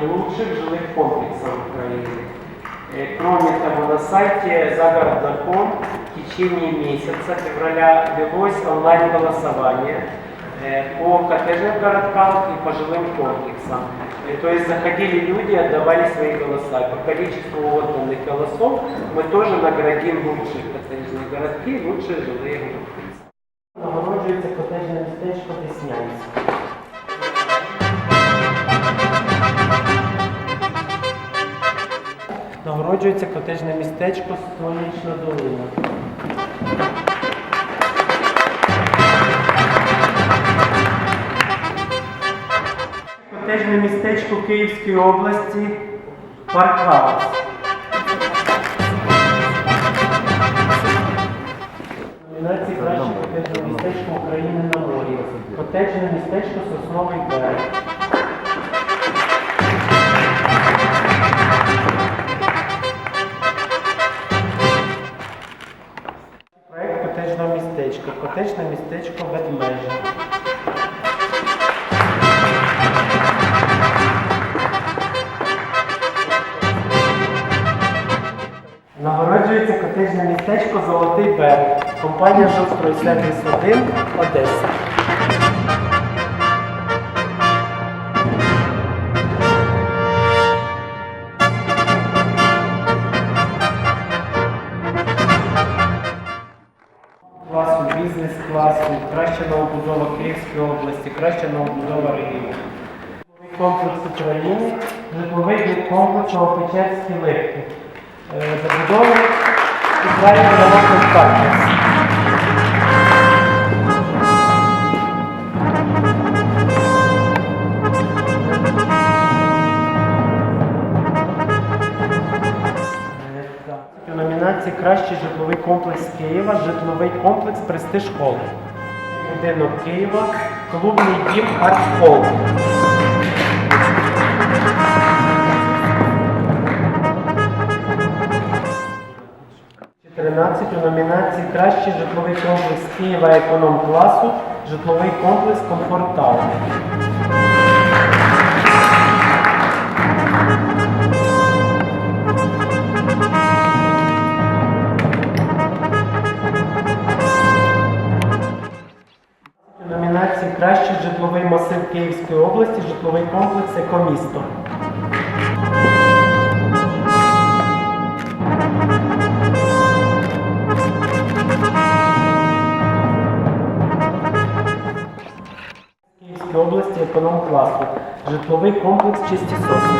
лучших жилых комплексов Украины. Э, Кроме того, на сайте Загороднаком в течение месяца февраля велось онлайн-голосование э, по коттеджным городкам и по жилым комплексам. Э, То есть заходили люди, отдавали свои голоса. По количеству отданных голосов мы тоже наградим лучшие коттеджные городки, лучшие жилые комплексы. Нагороджується котеджне містечко Деснянське. Нагороджується котеджне містечко Сонячна долина. Котеджне містечко Київської області Паркхаус. Номінації краще котеджне містечко України на морі. Котеджне містечко Сосновий берег. Містечка. Містечко Ведмежа. Нагороджується котичне містечко Золотий берег. Компанія «Жилстройсервіс 1 Одеса. Класу, бізнес-класу, краща новобудова Київської області, краща новобудова регіону. Комплекс України, житловий комплекс Новопечерські липки. Е, Забудови Україна У номінації Кращий житловий комплекс Києва, житловий комплекс Престиж Холл. Будинок Києва, клубний дім Арт Холл. 14 у номінації Кращий житловий комплекс Києва економ класу, житловий комплекс Комфорт Таун. Комплекс Екомісто. Київській області економ класу. Житловий комплекс Чисті сосни.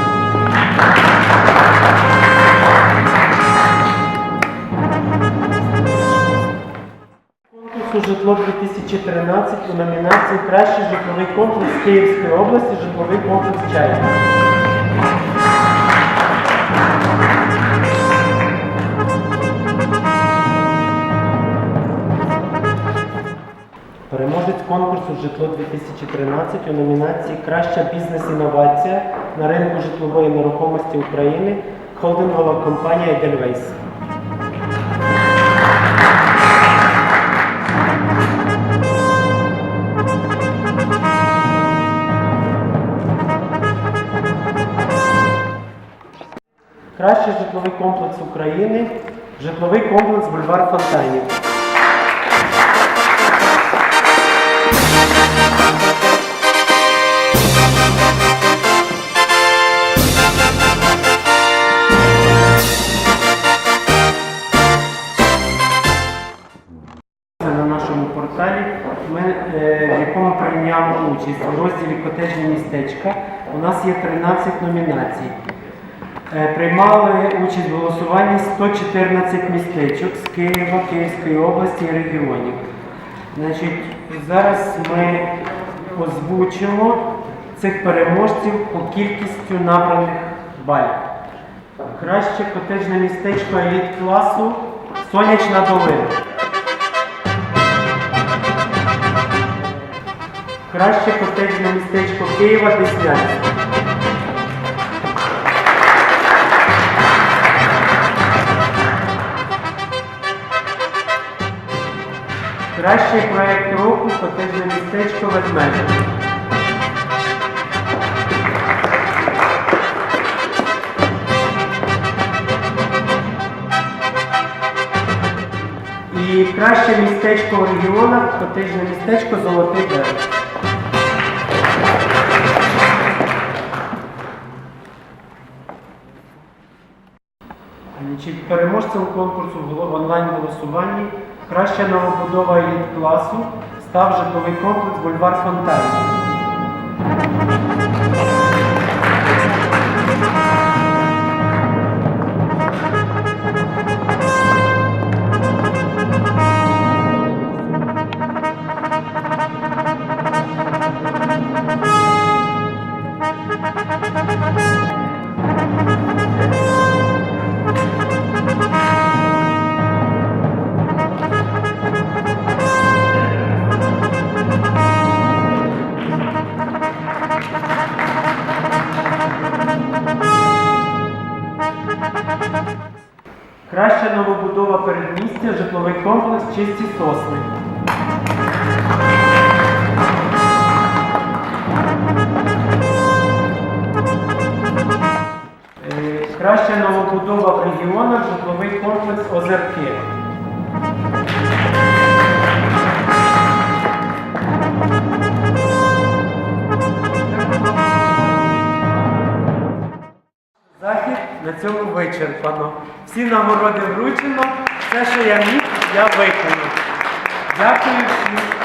Конкурсу житло 2013 у номінації Кращий житловий комплекс Київської області, житловий комплекс Чайна. Переможець конкурсу Житло 2013 у номінації Краща бізнес-інновація на ринку житлової нерухомості України холдингова компанія Edelweiss. України, житловий комплекс Бульвар Фонтанів. на нашому порталі, е, в якому прийняли участь у розділі котежні містечка. У нас є 13 номінацій. Е, Приймали участь в голосуванні 114 містечок з Києва, Київської області і регіонів. Значить, зараз ми озвучимо цих переможців по кількістю набраних балів. Краще котежне містечко еліт класу Сонячна долина. Краще котеджне містечко Києва Деснянське. Кращий проєкт року котежне містечко ведмедя. І краще містечко в регіонах котежне містечко Золотий берег. Переможцем конкурсу в онлайн-голосуванні краща новобудова еліт класу став житловий комплекс Бульвар Фонтан. Краща новобудова передмістя житловий комплекс Чисті сосни. Е, Краща новобудова в регіонах житловий комплекс Озерки. На цьому вичерпано. Всі нагороди вручено. Все, що я міг, я виконав. Дякую всім.